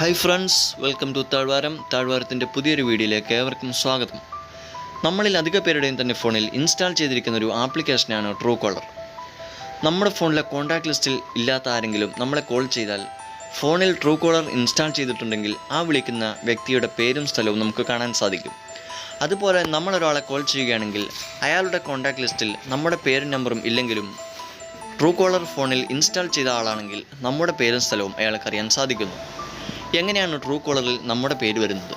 Hi friends welcome to Thazhvaram താഴ്വാരത്തിന്റെ പുതിയൊരു വീഡിയോയിലേക്ക് ഏവർക്കും സ്വാഗതം. നമ്മളിൽ അധിക പേരുടെയും തന്നെ ഫോണിൽ ഇൻസ്റ്റാൾ ചെയ്തിരിക്കുന്ന ഒരു ആപ്ലിക്കേഷനാണ് ട്രൂ കോളർ നമ്മുടെ ഫോണിലെ കോൺടാക്ട് ലിസ്റ്റിൽ ഇല്ലാത്ത ആരെങ്കിലും നമ്മളെ കോൾ ചെയ്താൽ ഫോണിൽ ട്രൂ കോളർ ഇൻസ്റ്റാൾ ചെയ്തിട്ടുണ്ടെങ്കിൽ ആ വിളിക്കുന്ന വ്യക്തിയുടെ പേരും സ്ഥലവും നമുക്ക് കാണാൻ സാധിക്കും. അതുപോലെ നമ്മളൊരാളെ കോൾ ചെയ്യുകയാണെങ്കിൽ അയാളുടെ കോൺടാക്ട് ലിസ്റ്റിൽ നമ്മുടെ പേരും നമ്പറും ഇല്ലെങ്കിലും ട്രൂ കോളർ ഫോണിൽ ഇൻസ്റ്റാൾ ചെയ്ത ആളാണെങ്കിൽ നമ്മുടെ പേരും സ്ഥലവും അയാൾക്ക് അറിയാൻ സാധിക്കുന്നു. എങ്ങനെയാണ് ട്രൂ കോളറിൽ നമ്മുടെ പേര് വരുന്നത്?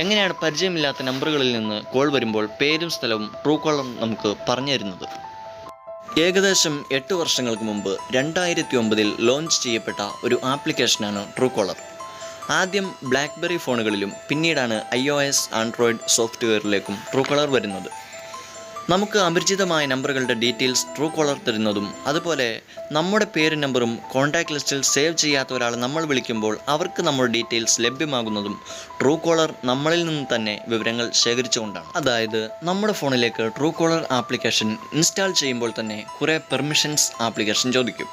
എങ്ങനെയാണ് പരിചയമില്ലാത്ത നമ്പറുകളിൽ നിന്ന് കോൾ വരുമ്പോൾ പേരും സ്ഥലവും ട്രൂ കോളർ നമുക്ക് പറഞ്ഞു തരുന്നത്? ഏകദേശം എട്ട് വർഷങ്ങൾക്ക് മുമ്പ് രണ്ടായിരത്തി ഒമ്പതിൽ ലോഞ്ച് ചെയ്യപ്പെട്ട ഒരു ആപ്ലിക്കേഷനാണ് ട്രൂ കോളർ ആദ്യം ബ്ലാക്ക്ബെറി ഫോണുകളിലും പിന്നീടാണ് ഐ ഒ എസ് ആൻഡ്രോയിഡ് സോഫ്റ്റ്വെയറിലേക്കും ട്രൂ കോളർ വരുന്നത്. നമുക്ക് അപരിചിതമായ നമ്പറുകളുടെ ഡീറ്റെയിൽസ് ട്രൂ കോളർ തരുന്നതും അതുപോലെ നമ്മുടെ പേര് നമ്പറും കോൺടാക്ട് ലിസ്റ്റിൽ സേവ് ചെയ്യാത്ത ഒരാൾ നമ്മൾ വിളിക്കുമ്പോൾ അവർക്ക് നമ്മുടെ ഡീറ്റെയിൽസ് ലഭ്യമാകുന്നതും ട്രൂ കോളർ നമ്മളിൽ നിന്ന് തന്നെ വിവരങ്ങൾ ശേഖരിച്ചുകൊണ്ടാണ്. അതായത് നമ്മുടെ ഫോണിലേക്ക് ട്രൂ കോളർ ആപ്ലിക്കേഷൻ ഇൻസ്റ്റാൾ ചെയ്യുമ്പോൾ തന്നെ കുറേ പെർമിഷൻസ് ആപ്ലിക്കേഷൻ ചോദിക്കും.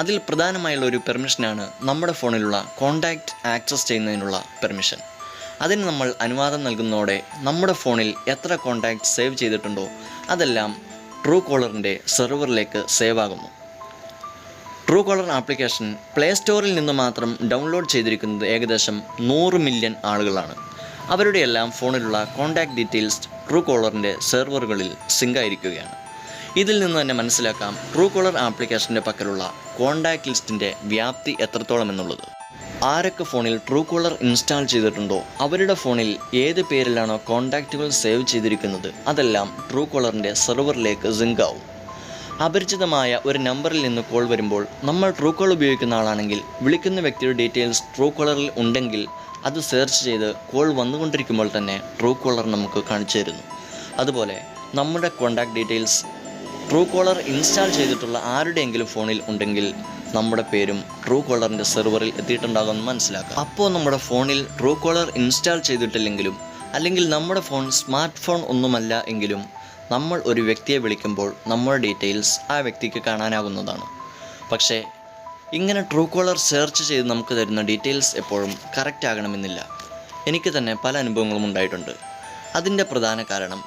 അതിൽ പ്രധാനമായുള്ള ഒരു പെർമിഷനാണ് നമ്മുടെ ഫോണിലുള്ള കോൺടാക്റ്റ് ആക്സസ് ചെയ്യുന്നതിനുള്ള പെർമിഷൻ. അതിന് നമ്മൾ അനുവാദം നൽകുന്നതോടെ നമ്മുടെ ഫോണിൽ എത്ര കോൺടാക്റ്റ് സേവ് ചെയ്തിട്ടുണ്ടോ അതെല്ലാം ട്രൂ കോളറിന്റെ സെർവറിലേക്ക് സേവ് ആകുന്നു. ട്രൂ കോളർ ആപ്ലിക്കേഷൻ പ്ലേ സ്റ്റോറിൽ നിന്ന് മാത്രം ഡൗൺലോഡ് ചെയ്തിരിക്കുന്നത് ഏകദേശം നൂറ് മില്യൺ ആളുകളാണ്. അവരുടെ എല്ലാം ഫോണിലുള്ള കോൺടാക്റ്റ് ഡീറ്റെയിൽസ് ട്രൂ കോളറിന്റെ സെർവറുകളിൽ സിങ്ക് ആയിരിക്കുകയാണ്. ഇതിൽ നിന്ന് തന്നെ മനസ്സിലാക്കാം ട്രൂ കോളർ ആപ്ലിക്കേഷന്റെ പക്കലുള്ള കോണ്ടാക്ട് ലിസ്റ്റിന്റെ വ്യാപ്തി എത്രത്തോളം എന്നുള്ളത്. ആരൊക്കെ ഫോണിൽ ട്രൂ കോളർ ഇൻസ്റ്റാൾ ചെയ്തിട്ടുണ്ടോ അവരുടെ ഫോണിൽ ഏത് പേരിലാണോ കോൺടാക്റ്റുകൾ സേവ് ചെയ്തിരിക്കുന്നത് അതെല്ലാം ട്രൂ കോളറിന്റെ സെർവറിലേക്ക് സിങ്ക് ആവും. അപരിചിതമായ ഒരു നമ്പറിൽ നിന്ന് കോൾ വരുമ്പോൾ നമ്മൾ ട്രൂ കോൾ ഉപയോഗിക്കുന്ന ആളാണെങ്കിൽ വിളിക്കുന്ന വ്യക്തിയുടെ ഡീറ്റെയിൽസ് ട്രൂ കോളറിൽ ഉണ്ടെങ്കിൽ അത് സെർച്ച് ചെയ്ത് കോൾ വന്നുകൊണ്ടിരിക്കുമ്പോൾ തന്നെ ട്രൂ കോളർ നമുക്ക് കാണിച്ചു തരുന്നു. അതുപോലെ നമ്മുടെ contact details Truecaller install ചെയ്തിട്ടുള്ള ആരുടെയെങ്കിലും ഫോണിൽ ഉണ്ടെങ്കിൽ നമ്മുടെ പേരും ട്രൂ കോളറിന്റെ സെർവറിൽ എത്തിയിട്ടുണ്ടാകുമെന്ന് മനസ്സിലാക്കാം. അപ്പോൾ നമ്മുടെ ഫോണിൽ ട്രൂ കോളർ ഇൻസ്റ്റാൾ ചെയ്തിട്ടില്ലെങ്കിലും അല്ലെങ്കിൽ നമ്മുടെ ഫോൺ സ്മാർട്ട് ഫോൺ ഒന്നുമല്ല എങ്കിലും നമ്മൾ ഒരു വ്യക്തിയെ വിളിക്കുമ്പോൾ നമ്മുടെ ഡീറ്റെയിൽസ് ആ വ്യക്തിക്ക് കാണാനാകുന്നതാണ്. പക്ഷേ ഇങ്ങനെ ട്രൂ കോളർ സെർച്ച് ചെയ്ത് നമുക്ക് തരുന്ന ഡീറ്റെയിൽസ് എപ്പോഴും കറക്റ്റ് ആകണമെന്നില്ല. എനിക്ക് തന്നെ പല അനുഭവങ്ങളും ഉണ്ടായിട്ടുണ്ട്. അതിന്റെ പ്രധാന കാരണം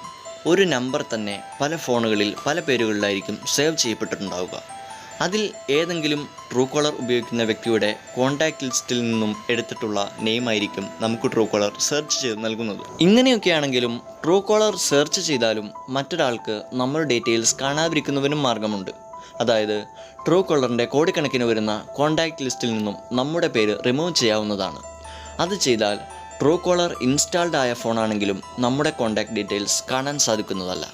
ഒരു നമ്പർ തന്നെ പല ഫോണുകളിൽ പല പേരുകളിലായിരിക്കും സേവ് ചെയ്യപ്പെട്ടിട്ടുണ്ടാവുക. അതിൽ ഏതെങ്കിലും ട്രൂ കോളർ ഉപയോഗിക്കുന്ന വ്യക്തിയുടെ കോൺടാക്ട് ലിസ്റ്റിൽ നിന്നും എടുത്തിട്ടുള്ള നെയിം ആയിരിക്കും നമുക്ക് ട്രൂ കോളർ സെർച്ച് ചെയ്ത് നൽകുന്നത്. ഇങ്ങനെയൊക്കെയാണെങ്കിലും ട്രൂ കോളർ സെർച്ച് ചെയ്താലും മറ്റൊരാൾക്ക് നമ്മുടെ ഡീറ്റെയിൽസ് കാണാതിരിക്കുന്നതിനും മാർഗമുണ്ട്. അതായത് ട്രൂ കോളറിന്റെ കോടിക്കണക്കിന് വരുന്ന കോൺടാക്ട് ലിസ്റ്റിൽ നിന്നും നമ്മുടെ പേര് റിമൂവ് ചെയ്യാവുന്നതാണ്. അത് ചെയ്താൽ ട്രൂ കോളർ ഇൻസ്റ്റാൾഡ് ആയ ഫോണാണെങ്കിലും നമ്മുടെ കോൺടാക്ട് ഡീറ്റെയിൽസ് കാണാൻ സാധിക്കുന്നതല്ല.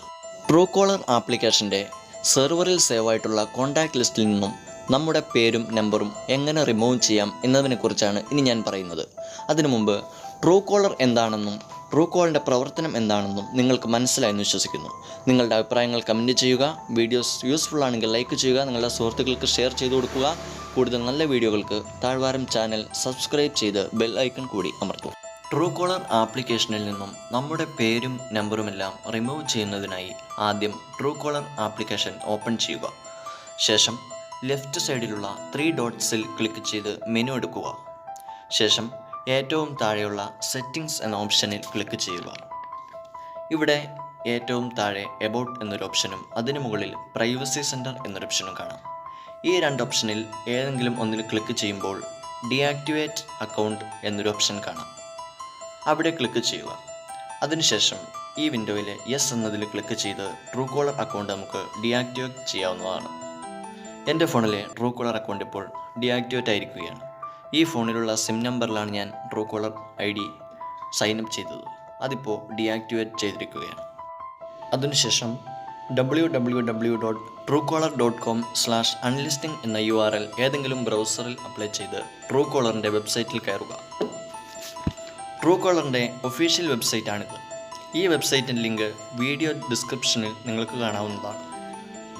ട്രൂ കോളർ ആപ്ലിക്കേഷന്റെ സെർവറിൽ സേവായിട്ടുള്ള കോൺടാക്ട് ലിസ്റ്റിൽ നിന്നും നമ്മുടെ പേരും നമ്പറും എങ്ങനെ റിമൂവ് ചെയ്യാം എന്നതിനെക്കുറിച്ചാണ് ഇനി ഞാൻ പറയുന്നത്. അതിനു മുമ്പ് ട്രൂ കോളർ എന്താണെന്നും ട്രൂ കോളിന്റെ പ്രവർത്തനം എന്താണെന്നും നിങ്ങൾക്ക് മനസ്സിലായെന്ന് വിശ്വസിക്കുന്നു. നിങ്ങളുടെ അഭിപ്രായങ്ങൾ കമന്റ് ചെയ്യുക വീഡിയോസ് യൂസ്ഫുൾ ആണെങ്കിൽ ലൈക്ക് ചെയ്യുക നിങ്ങളുടെ സുഹൃത്തുക്കൾക്ക് ഷെയർ ചെയ്തു കൊടുക്കുക. കൂടുതൽ നല്ല വീഡിയോകൾക്ക് താഴ്വാരം ചാനൽ സബ്സ്ക്രൈബ് ചെയ്ത് ബെൽ ഐക്കൺ കൂടി അമർത്തുക ട്രൂ കോളർ ആപ്ലിക്കേഷനിൽ നിന്നും നമ്മുടെ പേരും നമ്പറുമെല്ലാം റിമൂവ് ചെയ്യുന്നതിനായി ആദ്യം ട്രൂ കോളർ ആപ്ലിക്കേഷൻ ഓപ്പൺ ചെയ്യുക. ശേഷം ലെഫ്റ്റ് സൈഡിലുള്ള ത്രീ ഡോട്ട്സിൽ ക്ലിക്ക് ചെയ്ത് മെനു എടുക്കുക. ശേഷം ഏറ്റവും താഴെയുള്ള സെറ്റിംഗ്സ് എന്ന ഓപ്ഷനിൽ ക്ലിക്ക് ചെയ്യുക. ഇവിടെ ഏറ്റവും താഴെ എബൌട്ട് എന്നൊരു ഓപ്ഷനും അതിനു മുകളിൽ പ്രൈവസി സെന്റർ എന്നൊരു ഓപ്ഷനും കാണാം. ഈ രണ്ട് ഓപ്ഷനിൽ ഏതെങ്കിലും ഒന്നിൽ ക്ലിക്ക് ചെയ്യുമ്പോൾ ഡിയാക്ടിവേറ്റ് അക്കൗണ്ട് എന്നൊരു ഓപ്ഷൻ കാണാം. അവിടെ ക്ലിക്ക് ചെയ്യുക. അതിനുശേഷം ഈ വിൻഡോയിലെ യെസ് എന്നതിൽ ക്ലിക്ക് ചെയ്ത് ട്രൂ കോളർ അക്കൗണ്ട് നമുക്ക് ഡിയാക്ടിവേറ്റ് ചെയ്യാവുന്നതാണ്. എന്റെ ഫോണിലെ ട്രൂ കോളർ അക്കൗണ്ട് ഇപ്പോൾ ഡിയാക്ടിവേറ്റ് ആയിരിക്കുകയാണ്. ഈ ഫോണിലുള്ള സിം നമ്പറിലാണ് ഞാൻ Truecaller I D sign up ചെയ്തത്. അതിപ്പോൾ ഡിയാക്ടിവേറ്റ് ചെയ്തിരിക്കുകയാണ്. അതിനുശേഷം W W W dot Truecaller dot com slash unlisting എന്ന യു ആർ എൽ ഏതെങ്കിലും ബ്രൗസറിൽ അപ്ലൈ ചെയ്ത് ട്രൂ കോളറിന്റെ വെബ്സൈറ്റിൽ കയറുക. ട്രൂ കോളറിന്റെ ഒഫീഷ്യൽ വെബ്സൈറ്റാണിത് ഈ വെബ്സൈറ്റിന്റെ ലിങ്ക് വീഡിയോ ഡിസ്ക്രിപ്ഷനിൽ നിങ്ങൾക്ക് കാണാവുന്നതാണ്.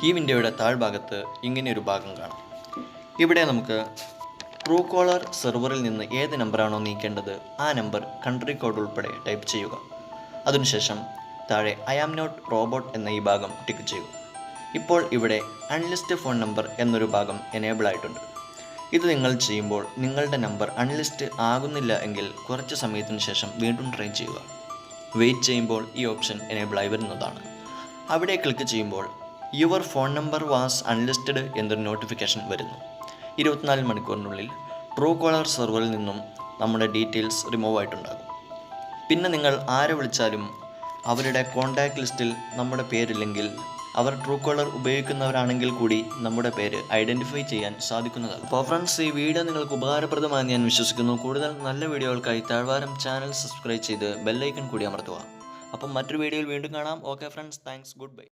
ഈ വിൻഡോയുടെ താഴ്ഭാഗത്ത് ഇങ്ങനെയൊരു ഭാഗം കാണാം. ഇവിടെ നമുക്ക് ട്രൂ കോളർ സെർവറിൽ നിന്ന് ഏത് നമ്പറാണോ നീക്കേണ്ടത് ആ നമ്പർ കൺട്രി കോഡ് ഉൾപ്പെടെ ടൈപ്പ് ചെയ്യുക. അതിനുശേഷം താഴെ ഐ ആം നോട്ട് റോബോട്ട് എന്ന ഈ ഭാഗം ടിക്ക് ചെയ്യുക. ഇപ്പോൾ ഇവിടെ അൺലിസ്റ്റ് ഫോൺ നമ്പർ എന്നൊരു ഭാഗം എനേബിൾ ആയിട്ടുണ്ട്. ഇത് നിങ്ങൾ ചെയ്യുമ്പോൾ നിങ്ങളുടെ നമ്പർ അൺലിസ്റ്റ് ആകുന്നില്ല എങ്കിൽ കുറച്ച് സമയത്തിന് ശേഷം വീണ്ടും ട്രൈ ചെയ്യുക. വെയിറ്റ് ചെയ്യുമ്പോൾ ഈ ഓപ്ഷൻ എനേബിൾ ആയി വരുന്നതാണ്. അവിടെ ക്ലിക്ക് ചെയ്യുമ്പോൾ your phone number was unlisted എന്നൊരു നോട്ടിഫിക്കേഷൻ വരുന്നു. ഇരുപത്തിനാല് മണിക്കൂറിനുള്ളിൽ ട്രൂ കോളർ സെർവറിൽ നിന്നും നമ്മുടെ ഡീറ്റെയിൽസ് റിമൂവ് ആയിട്ടുണ്ടാകും. പിന്നെ നിങ്ങൾ ആരെ വിളിച്ചാലും അവരുടെ കോൺടാക്റ്റ് ലിസ്റ്റിൽ നമ്മുടെ പേരില്ലെങ്കിൽ അവർ ട്രൂ കോളർ ഉപയോഗിക്കുന്നവരാണെങ്കിൽ കൂടി നമ്മുടെ പേര് ഐഡന്റിഫൈ ചെയ്യാൻ സാധിക്കുന്നതാണ്. അപ്പോൾ ഫ്രണ്ട്സ് ഈ വീഡിയോ നിങ്ങൾക്ക് ഉപകാരപ്രദമാണെന്ന് ഞാൻ വിശ്വസിക്കുന്നു. കൂടുതൽ നല്ല വീഡിയോകൾക്കായി താഴ്വാരം ചാനൽ സബ്സ്ക്രൈബ് ചെയ്ത് ബെല്ലൈക്കൺ കൂടി അമർത്തുക. അപ്പം മറ്റൊരു വീഡിയോയിൽ വീണ്ടും കാണാം. Okay friends thanks good bye